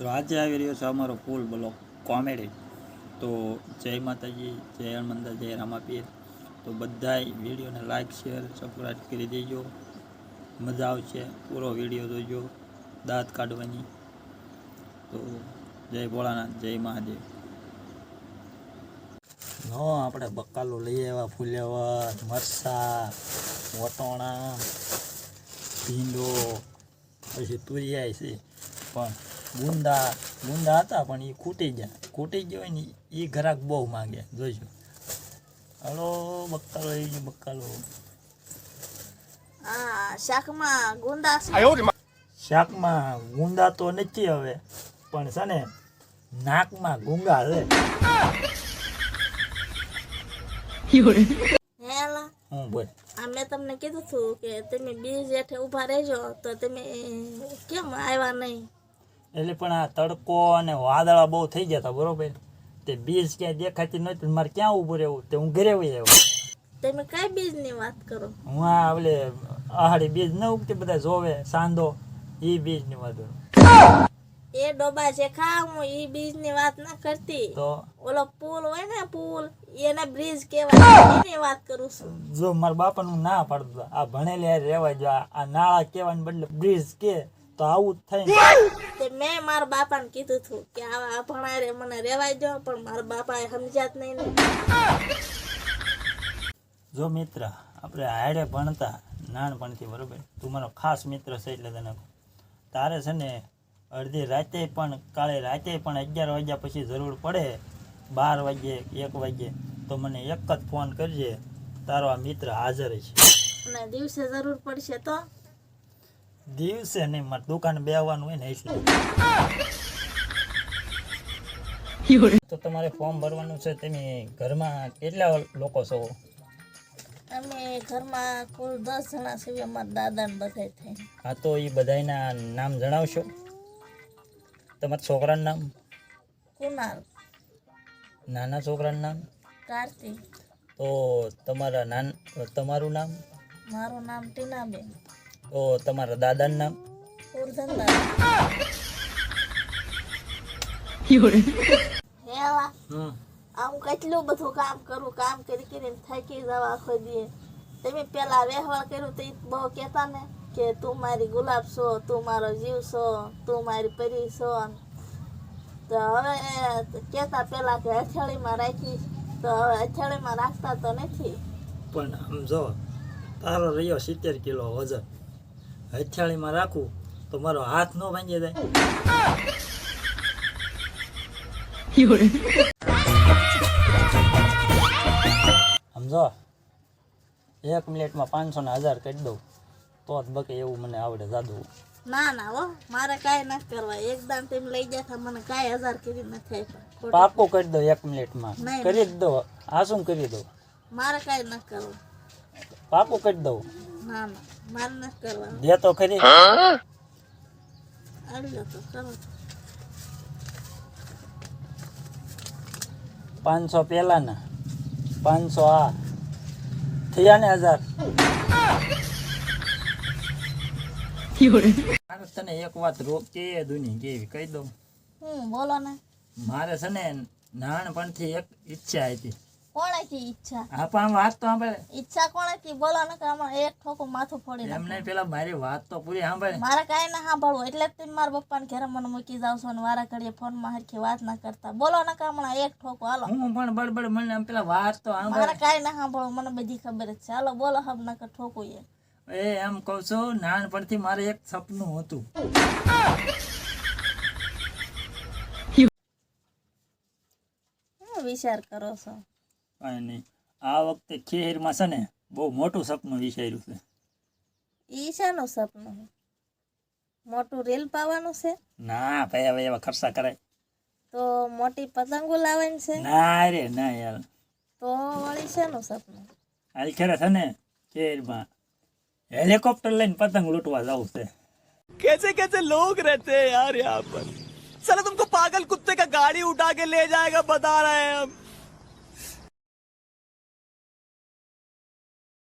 તો આજે આવી રહ્યો છે અમારો ફૂલ બ્લોક કોમેડી તો જય માતાજી, જય હનુમંદર જય રામાપીર. તો બધાય વિડીયોને લાઈક શેર સબસ્ક્રાઈબ કરી દેજો. મજા આવશે. પૂરો વીડિયો જોજો. દાંત કાઢવાની. તો જય ભોળાનાથ, જય મહાદેવ. નો, આપણે બકાલો લઈ આવ્યા ફૂલેવર મરસા, વટોણા, ભીંડો. પછી તુરિયાય છે. પણ ગુંદા ગુંદા હતા પણ એ ખૂટી ગયા. ખૂટી ગયો હોય ને એ ઘરાક બહુ માંગે જોઈજો હલો બક્કાલો એ બક્કાલો. આ શાકમાં ગુંદા શાકમાં ગુંદા તો નથી હવે પણ છે ને નાકમાં ગુંગા છે. હેલા હું બોલ. આ મેં તમને કીધું હતું કે તમે બીજ જેઠે ઊભા રહેજો તો તમે કેમ આવ્યા નહીં? એટલે પણ આ તડકો અને વાદળા બહુ થઈ ગયા હતા બરોબર? તે બીજ ક્યાંય દેખાતી નહોતી મારે ક્યાં ઊભું રહેવું? તે હું ઘરે વહી આવ્યો. તમે કઈ બીજની વાત કરો? હું આ ઓલે આહાડી બીજ ન ઉગતી બધા જોવે સાંધો એ બીજની વાત કરું. એ ડોબા છે ખા હું ઈ બીજની વાત ના કરતી. તો? ઓલો પુલ હોય ને પુલ એને બ્રિજ કહેવાય એની વાત કરું છું. જો મારા બાપાનું ના પાડતો આ ભણેલી રહેવા જો આ આ નાળા કહેવાને બદલે બ્રિજ કે તો આવું જ થાય. તે મેં મારા બાપાને કીધું હતું કે આવા આ ભણારે મને રેવાય દો પણ મારા બાપાએ સમજ્યા જ નહીં ને. જો મિત્ર આપણે હાડે ભણતા નાનપણથી બરોબર? તું મારો ખાસ મિત્ર છે એટલે તને. તારે છે ને અડધી રાતે પણ કાલે રાતે પણ અગિયાર વાગ્યા પછી જરૂર પડે બાર વાગ્યે એક વાગ્યે તો મને એક જ ફોન કરજે. તારો આ મિત્ર હાજર છે. અને દિવસે જરૂર પડશે તો? દિવસે નહીં મારે દુકાન બેવાનું હોય ને એટલે. તો તમારે ફોર્મ ભરવાનું છે તમે ઘરમાં કેટલા લોકો છો? અમે ઘરમાં કુલ દસ જણા અમારા બધા થઈ હા તો એ બધાના નામ જણાવશો? તમારા છોકરાનું નામ? કુનાલ નાના છોકરાનું નામ? કાર્તિક. તો તમારા નાન તમારું નામ? મારું નામ ટીનાબેન. તો તમારા દાદાનું નામ? હમ આમ કેટલું બધું કામ કરું કામ કરી કરીને થાકી જવા આખો દી. તમે પેલા વ્યવહાર કર્યું તો ઈ બહુ કહેતા ને કે તું મારી ગુલાબ છો તું મારો જીવ છો તું મારી પરી છો. તો હવે કહેતા પેલા કે અથાળીમાં રાખીશ તો હવે અથાળીમાં રાખતા તો નથી. પણ આમ જો તારો રહ્યો સિત્તેર કિલો વજન. હથિયાળીમાં રાખું તો મારો હાથ ન ભાંગી જાય. સમજો એક મિનિટમાં પાંચસો ને હજાર કરી દઉં તો જ બકે એવું મને આવડે જાદુ. ના ના હો મારે કાંઈ ના કરવા. એકદમ તેમ લઈ ગયા હતા મને કાંઈ હજાર કરી નથી. પાકું કરી દો એક મિનિટમાં. કરી જ દો. આ શું કરી દો? મારે કાંઈ ના કરવું. પાકો કરી દઉં. ના ના. મારે કરવા. દે તો ખરી. આવી તો કરો પાંચસો પહેલાના પાંચસો આ. થયા ને હજાર. મારે ને એક વાત રોકે દુની કેવી કહી દઉં. હું બોલો ને. મારે છે ને નાનપણથી એક ઈચ્છા હતી. કોણેથી ઈચ્છા. હા પણ વાત તો સાંભળે. ઈચ્છા કોણેથી બોલો ને કે આમાં એક ઠોકું માથું ફોડી એમ પેલા મારી વાત તો પૂરી સાંભળે. મારે કાંઈ ના સાંભળવું એટલે જ તમે મારા પપ્પાને ઘરે મને મૂકી જાવ છો ને વારા ઘડીએ ફોનમાં હરખી વાત ના કરતા. બોલો ને કે હમણાં એક ઠોકું હાલો. હું પણ બડબડ મને આમ પેલા વાત તો મારે કાંઈ ના સાંભળવું મને બધી ખબર જ છે. હાલો બોલો હમ ના ઠોકું એ એ એમ કહું છું નાનપણથી મારે એક સપનું હતું. વિચાર કરો છો? કાંઈ નહીં આ વખતે ખેરમાં છે ને બહુ મોટું સપનું વિચાર્યું છે ઈ શાનું સપનું મોટું રેલ પાવાનું છે ના ભાઈ હવે એવા ખર્ચા કરાય તો મોટી પતંગો લાવવાની છે ના રે ના યાર તો વળી શાનું સપનું હાલ ખેરે છે ને ખેરમાં હેલિકોપ્ટર લઈને પતંગ લૂંટવા જવું છે कैसे कैसे लोग रहते हैं यार यहाँ पर साला तुमको पागल कुत्ते का गाड़ी उठा के ले जाएगा बता रहे हैं हम